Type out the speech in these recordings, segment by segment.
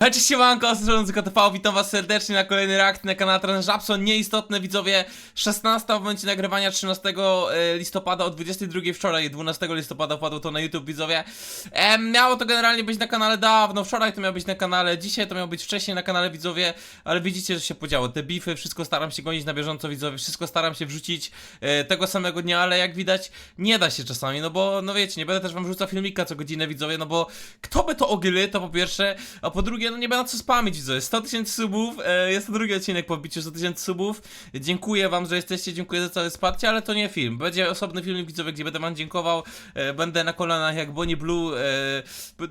Cześć, siemanko, strony KTV, witam was serdecznie na kolejny reakcji na kanale Trend Żabson. Nieistotne widzowie, 16 w momencie nagrywania 13 e, listopada o 22 wczoraj, 12 listopada wpadło to na YouTube widzowie. E, miało to generalnie być na kanale dawno, wczoraj to miało być na kanale, dzisiaj to miało być wcześniej na kanale widzowie, ale widzicie, że się podziało. Te bify, wszystko staram się gonić na bieżąco widzowie, wszystko staram się wrzucić e, tego samego dnia, ale jak widać nie da się czasami, no bo no wiecie, nie będę też wam wrzucał filmika co godzinę widzowie, no bo kto by to ogyly, to po pierwsze, a po drugie, no nie będę co spamić widzowie, 100 tysięcy subów, e, jest to drugi odcinek po wbiciu 100 tysięcy subów, dziękuję wam, że jesteście, dziękuję za całe wsparcie, ale to nie film, będzie osobny film widzowie, gdzie będę wam dziękował, e, będę na kolanach jak Bonnie Blue, e,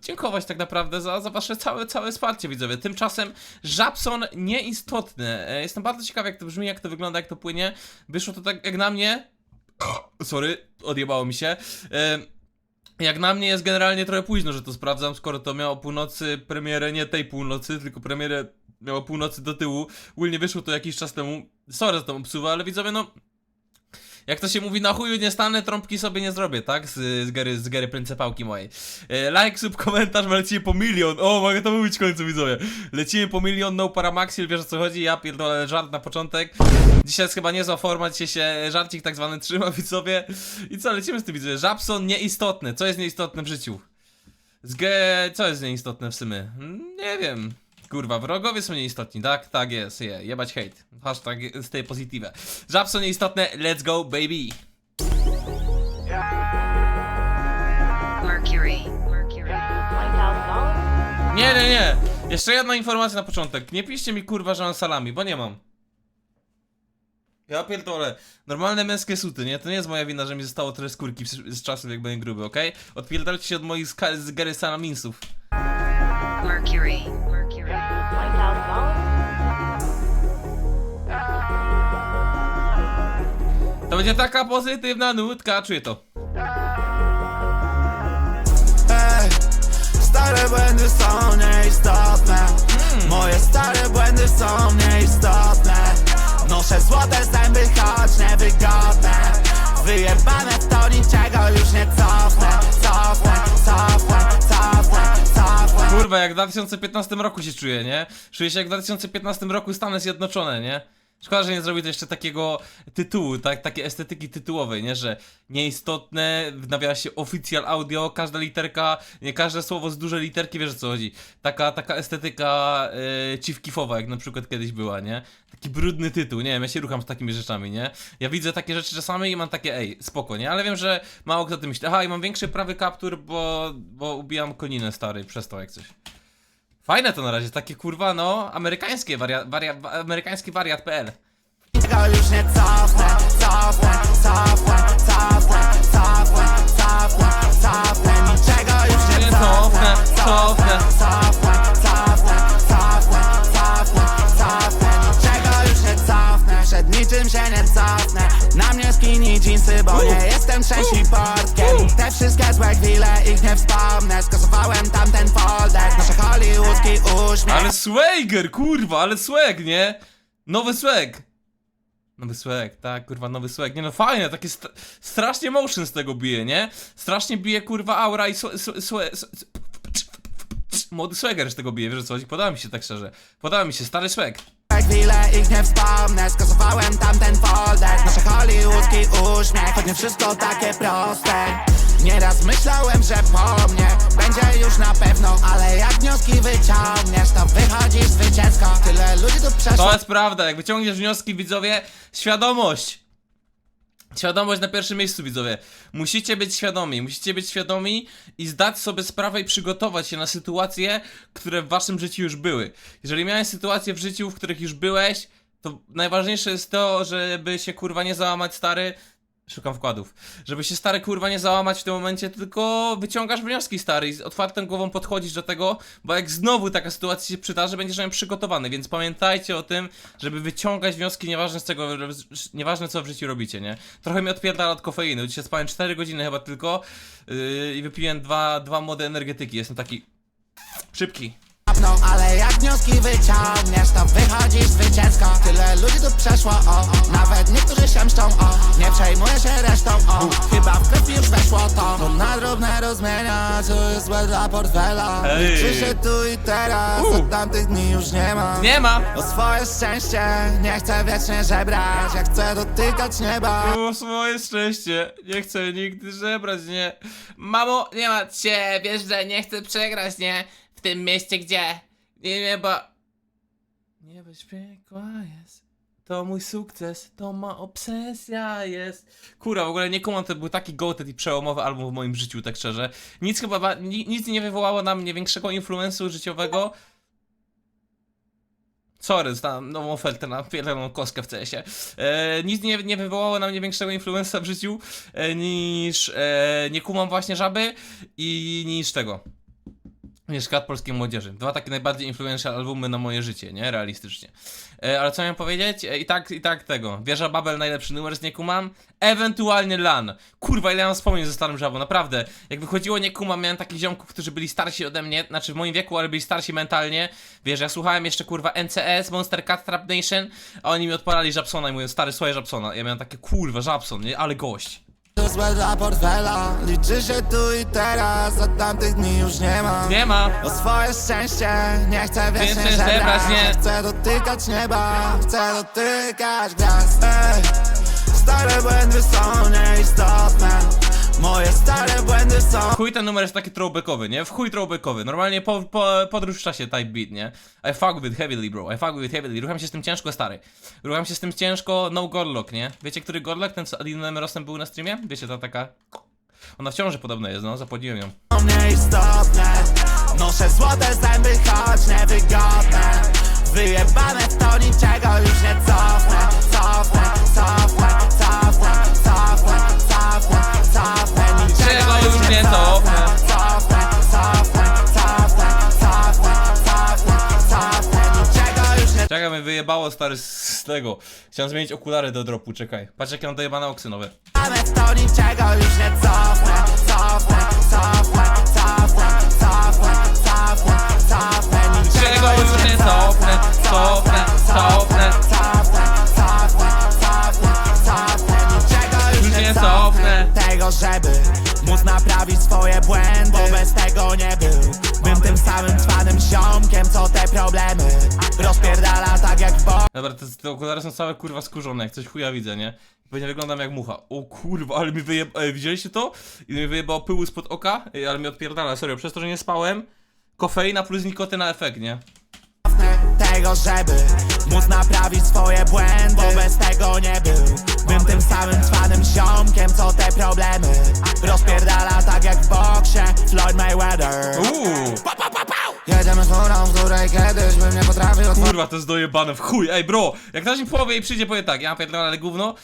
dziękować tak naprawdę za, za wasze całe, całe wsparcie widzowie, tymczasem Żabson nieistotny, e, jestem bardzo ciekawy jak to brzmi, jak to wygląda, jak to płynie, wyszło to tak jak na mnie, sorry, odjebało mi się, e, jak na mnie jest generalnie trochę późno, że to sprawdzam, skoro to miało północy premierę, nie tej północy, tylko premierę miało północy do tyłu. Ogólnie wyszło to jakiś czas temu. Sorry za tą obsuwę, ale widzowie, no... Jak to się mówi, na chuju nie stanę, trąbki sobie nie zrobię, tak? Z, z gary, z gary pryncepałki mojej. E, like, sub, komentarz, bo lecimy po milion. O, mogę to mówić w końcu, widzowie. Lecimy po milion, no paramaxil, wiesz o co chodzi? Ja pierdolę żart na początek. Dzisiaj jest chyba niezła forma, dzisiaj się żarcik tak zwany trzyma, widzowie. I co, lecimy z tym, widzowie. Żabson nieistotny. Co jest nieistotne w życiu? Z G... Co jest nieistotne w? Mm, Nie wiem. Kurwa, wrogowie są nieistotni, tak? Tak jest, je, jebać hate. Hashtag stay positive. Żabson nieistotne, let's go baby. Mercury. Mercury. Nie, nie, nie. Jeszcze jedna informacja na początek. Nie piszcie mi kurwa, że mam salami, bo nie mam. Ja pierdolę. Normalne męskie suty, nie? To nie jest moja wina, że mi zostało trochę skórki z, czasów, jak byłem gruby, okej? Odpierdalcie się od moich z Gary Salaminsów. Mercury. To będzie taka pozytywna nutka, czuję to. Ej, stare błędy są nieistotne Moje stare błędy są nieistotne Noszę złote zęby, choć niewygodne Wyjebane w to niczego już nie cofnę Cofnę, cofnę, cofnę, cofnę Kurwa, jak w 2015 roku się czuję, nie? Czuję się jak w 2015 roku Stany Zjednoczone, nie? Szkoda, że nie zrobił to jeszcze takiego tytułu, tak, takiej estetyki tytułowej, nie? Że nieistotne, w nawiasie oficjal audio, każda literka, nie każde słowo z dużej literki, wiesz o co chodzi. Taka, taka estetyka yy, ciwkifowa, jak na przykład kiedyś była, nie? Taki brudny tytuł, nie wiem, ja się rucham z takimi rzeczami, nie? Ja widzę takie rzeczy czasami i mam takie, ej, spoko, nie? Ale wiem, że mało kto o tym myśli. Aha, i mam większy prawy kaptur, bo, bo ubijam koninę stary, przez to jak coś. Fajne to na razie, takie kurwa, no, amerykańskie wariat, waria, wa- amerykański wariat.pl. Niczego już nie cofnę Cofnę, cofnę, cofnę, cofnę, cofnę, cofnę Niczego już nie cofnę cofnę, cofnę. Cofnę, cofnę, cofnę, cofnę, Niczego już nie cofnę Przed niczym się nie cofnę Na mnie skinny jeansy, bo nie jestem trzeci portkiem Te wszystkie złe chwile, ich nie wspomnę Nasze hollywoodzki uśmiech Ale swagger, kurwa, ale swag, nie? Nowy swag. Nowy swag, tak, kurwa, nowy swag. Nie no, fajne, takie st strasznie motion z tego bije, nie? Strasznie bije, kurwa, aura i swe- Młody swagger z tego bije, wiesz o co chodzi? Podoba mi się tak szczerze. Podoba mi się, stary swag. chwile ich nie wspomnę Skasowałem tamten folder Nasze hollywoodzki uśmiech Choć nie wszystko takie proste Nieraz myślałem, że po mnie Będzie już na pewno Ale jak wnioski wyciągniesz To wychodzisz zwycięsko Tyle ludzi tu przeszło To jest prawda, jak wyciągniesz wnioski, widzowie, świadomość. Świadomość na pierwszym miejscu, widzowie. Musicie być świadomi, musicie być świadomi i zdać sobie sprawę i przygotować się na sytuacje, które w waszym życiu już były. Jeżeli miałeś sytuacje w życiu, w których już byłeś, to najważniejsze jest to, żeby się kurwa nie załamać, stary. Szukam wkładów. Żeby się stary kurwa nie załamać w tym momencie, tylko wyciągasz wnioski stary i z otwartą głową podchodzisz do tego, bo jak znowu taka sytuacja się przydarzy, będziesz na przygotowany, więc pamiętajcie o tym, żeby wyciągać wnioski, nieważne z czego, nieważne co w życiu robicie, nie? Trochę mi odpierdala od kofeiny, dzisiaj spałem 4 godziny chyba tylko yy, i wypiłem dwa, dwa młode energetyki, jestem taki szybki. Kapną Ale jak wnioski wyciągniesz, to wychodzisz zwycięsko Tyle ludzi tu przeszło, o Nawet niektórzy się mszczą, o Nie przejmuję się resztą, o Chyba w krew już weszło to To na drobne rozmienia, co jest złe dla portfela Ej. Się tu i teraz, U. od tamtych dni już nie ma Nie ma! O swoje szczęście, nie chcę wiecznie żebrać Ja chcę dotykać nieba O swoje szczęście, nie chcę nigdy żebrać, nie. Mamo, nie ma cię, wiesz, że nie chcę przegrać, nie? Tym mieście, gdzie nie nieba... Niebezpiekła jest. To mój sukces, to ma obsesja jest. Kurwa, w ogóle nie kumam, to był taki goated i przełomowy album w moim życiu, tak szczerze. Nic chyba, ba- ni, nic nie wywołało na mnie większego influensu życiowego. Sorry, dostałem nową feltę na pierdoloną kostkę w CS-ie. E, nic nie, nie wywołało na mnie większego influenza w życiu e, niż e, Nie kumam właśnie żaby i niż tego. Niż Kat Polskiej Młodzieży. Dwa takie najbardziej influential albumy na moje życie, nie? Realistycznie. E, ale co miałem powiedzieć? E, I tak, i tak tego. Wieża Babel, najlepszy numer z Nie kumam. Ewentualnie LAN. Kurwa, ile ja mam wspomnień ze starym żabą, naprawdę. Jak wychodziło Nie kumam, miałem takich ziomków, którzy byli starsi ode mnie, znaczy w moim wieku, ale byli starsi mentalnie. Wiesz, ja słuchałem jeszcze kurwa NCS, Monster Cat Trap Nation, a oni mi odpalali Żabsona i mówią, stary, słuchaj Żabsona. Ja miałem takie, kurwa, Żabson, nie? Ale gość. To złe dla portfela. Liczy się tu i teraz, od tamtych dni już nie ma. Nie ma. O swoje szczęście, nie chcę wiecznie Wiecznie żebrać. żebrać, nie. Chcę dotykać nieba, chcę dotykać gwiazd. Ej, Stare błędy są nieistotne Moje stare błędy są Chuj ten numer jest taki throwbackowy, nie? W chuj throwbackowy. Normalnie po, po, podróż w czasie type beat, nie? I fuck with heavily, bro. I fuck with heavily. Rucham się z tym ciężko, stary. Rucham się z tym ciężko, no godlock, nie? Wiecie, który godlock? Ten co Adinem Rosem był na streamie? Wiecie, ta taka... Ona w ciąży podobno jest, no. Zapładziłem ją. nieistotne Noszę złote zęby, choć niewygodne Wyjebane w to niczego już nie cofnę, cofnę, cofnę Niczego już nie cofnę Czekaj, mnie wyjebało, stary, z tego. Chciałem zmienić okulary do dropu, czekaj. Patrz, jakie mam dojebane oksy nowe. niczego już nie cofnę Cofnę, cofnę, cofnę, cofnę, cofnę, już nie cofnę, cofnę, cofnę. cofnę, Tego, żeby móc naprawić swoje błędy Bo bez tego nie był Bym tym samym cwanym ziomkiem, co te problemy Rozpierdala tak jak bo Dobra, te, te okulary są całe kurwa skórzone, jak coś chuja widzę, nie? Pewnie wyglądam jak mucha. O kurwa, ale mi wyjeb... Ej, widzieliście to? I mi wyjebało pyłu spod oka, Ej, ale mi odpierdala, serio, przez to, że nie spałem. Kofeina plus nikotyna efekt, nie? tego, żeby móc naprawić swoje błędy Bo bez tego nie był. Bym tym samym cwanym ziomkiem, co te problemy. Rozpierdala tak jak w boksie Floyd Mayweather. Uuu! Jedziemy z górą, w której kiedyś bym nie potrafił Kurwa, to jest dojebane w chuj. Ej, bro, jak ktoś mi powie i przyjdzie, powie tak, ja pierdolę, ale gówno,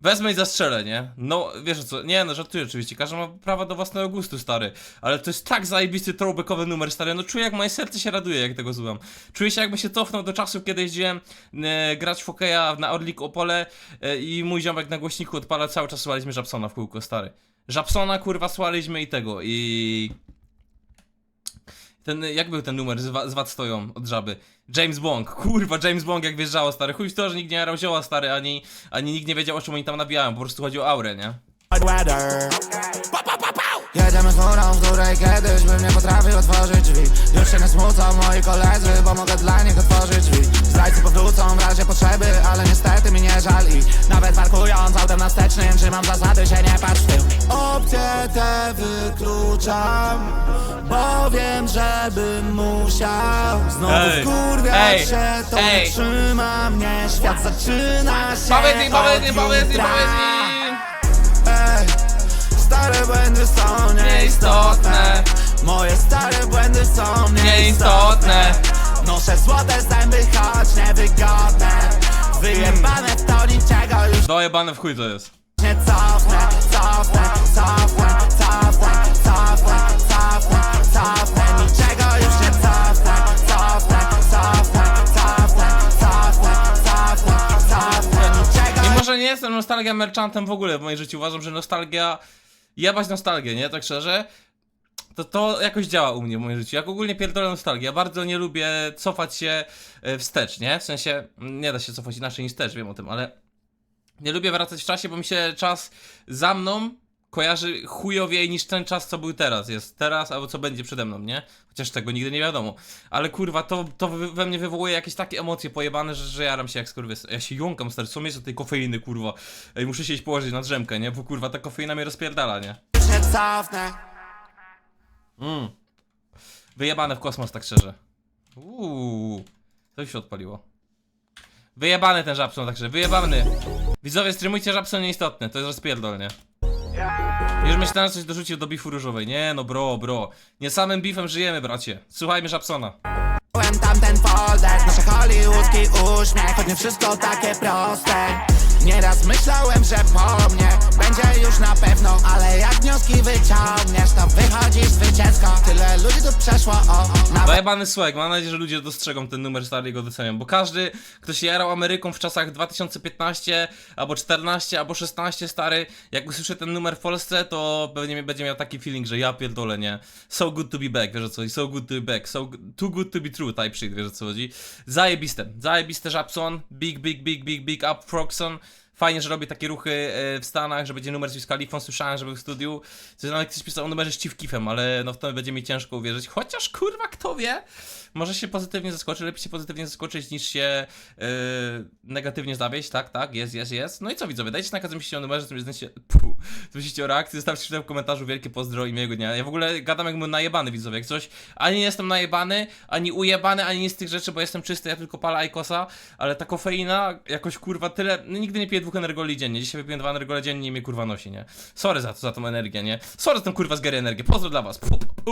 wezmę i zastrzelę, nie? No, wiesz co, nie no, żartuję oczywiście, każdy ma prawo do własnego gustu, stary, ale to jest tak zajebisty throwbackowy numer, stary, no czuję jak moje serce się raduje, jak tego słucham. Czuję się jakby się cofnął do czasów, kiedy jeździłem e, grać w hokeja na Orlik Opole e, i mój ziomek na głośniku odpala, cały czas słuchaliśmy Żabsona w kółko, stary. Żabsona, kurwa, słuchaliśmy i tego, i... Ten, jak był ten numer z, wa- z Wat stoją od żaby? James Bond, kurwa, James Bond jak wjeżdżało, stary. Chuj w to, że nikt nie jarał zioła, stary, ani, ani nikt nie wiedział o czym oni tam nabijają, po prostu chodzi o aurę, nie? Weather. Jedziemy z górą, w której kiedyś bym nie potrafił otworzyć drzwi Już się nie smucą moi koledzy, bo mogę dla nich otworzyć drzwi Zdrajcy powrócą w razie potrzeby, ale niestety mi nie żal ich Nawet autem na stecznym, trzymam zasady, się nie patrz w tył. Opcje te wykluczam, bo wiem, żebym musiał. Znowu Ej, wkurwiać ej, się, to ej. nie trzyma mnie Świat zaczyna się Powiedz im, powiedz im, od powiedz im, jutra. powiedz im! Ej, stare błędy są nieistotne. Moje stare błędy są nieistotne. Noszę złote zęby, choć niewygodne Wyjebane w to niczego już Dojebane w chuj to jest. nie cofnę Cofnę, cofnę, cofnę, cofnę, cofnę, cofnę Niczego już nie cofnę Cofnę, cofnę, cofnę, cofnę, cofnę, cofnę Niczego Mimo, że nie jestem nostalgia merchantem w ogóle w moim życiu, uważam, że nostalgia... Jebać nostalgię, nie? Tak szczerze. To, to jakoś działa u mnie w moim życiu. Jak ogólnie pierdolę nostalgię. Ja bardzo nie lubię cofać się e, wstecz, nie? W sensie, mm, nie da się cofać inaczej niż wstecz, wiem o tym, ale nie lubię wracać w czasie, bo mi się czas za mną kojarzy chujowiej niż ten czas, co był teraz. Jest teraz, albo co będzie przede mną, nie? Chociaż tego nigdy nie wiadomo. Ale kurwa, to, to we mnie wywołuje jakieś takie emocje pojebane, że, że jaram się jak skurwys. Ja się jąkam, stary, co jest od tej kofeiny, kurwa. Ej, muszę się iść położyć na drzemkę, nie? Bo kurwa, ta kofeina mnie rozpierdala, nie? Mm. Wyjebane w kosmos, tak szczerze. Uuu, to się odpaliło. Wyjebany ten Żabson, także wyjebany. Widzowie, streamujcie Żabson nieistotny, to jest rozpierdol, nie? Już myślałem, że coś dorzucił do bifu różowej. Nie no, bro, bro. Nie samym bifem żyjemy, bracie. Słuchajmy Żabsona. Byłem tamten folder, nasz hollywoodzki uśmiech Choć nie wszystko takie proste Nieraz myślałem, że po mnie Będzie już na wnioski wyciągniesz To zwycięsko Tyle ludzi tu przeszło, o Nawet swag, mam nadzieję, że ludzie dostrzegą ten numer stary i go docenią, bo każdy, kto się jarał Ameryką w czasach 2015, albo 14, albo 16 stary, jak usłyszy ten numer w Polsce, to pewnie będzie miał taki feeling, że ja pierdolę, nie? So good to be back, wiesz o co chodzi, so good to be back, so too good to be true type shit, wiesz o co chodzi. Zajebiste, zajebiste Żabson, big, big, big, big, big up Frogson. Fajnie, że robi takie ruchy e, w Stanach, że będzie numer z Wiz Khalifą, słyszałem, że był w studiu. Coś nawet ktoś pisał o numerze z Chief Keefem, ale no w to będzie mi ciężko uwierzyć. Chociaż kurwa, kto wie? Może się pozytywnie zaskoczy, lepiej się pozytywnie zaskoczyć niż się e, negatywnie zawieść, tak, tak, jest, jest, jest. No i co widzowie, dajcie znaka, co myślicie o numerze, co myślicie, puh, co o reakcji, zostawcie w komentarzu wielkie pozdro i miłego dnia. Ja w ogóle gadam jakbym najebany widzowie, jak coś, ani nie jestem najebany, ani ujebany, ani nic z tych rzeczy, bo jestem czysty, ja tylko palę Aikosa, ale ta kofeina jakoś kurwa tyle, no nigdy nie piję dwóch energoli dziennie, dzisiaj wypiłem dwa energole dziennie i mnie kurwa nosi, nie? Sorry za to, za tą energię, nie? Sorry za tą kurwa z energię, pozdro dla was, puh, puh.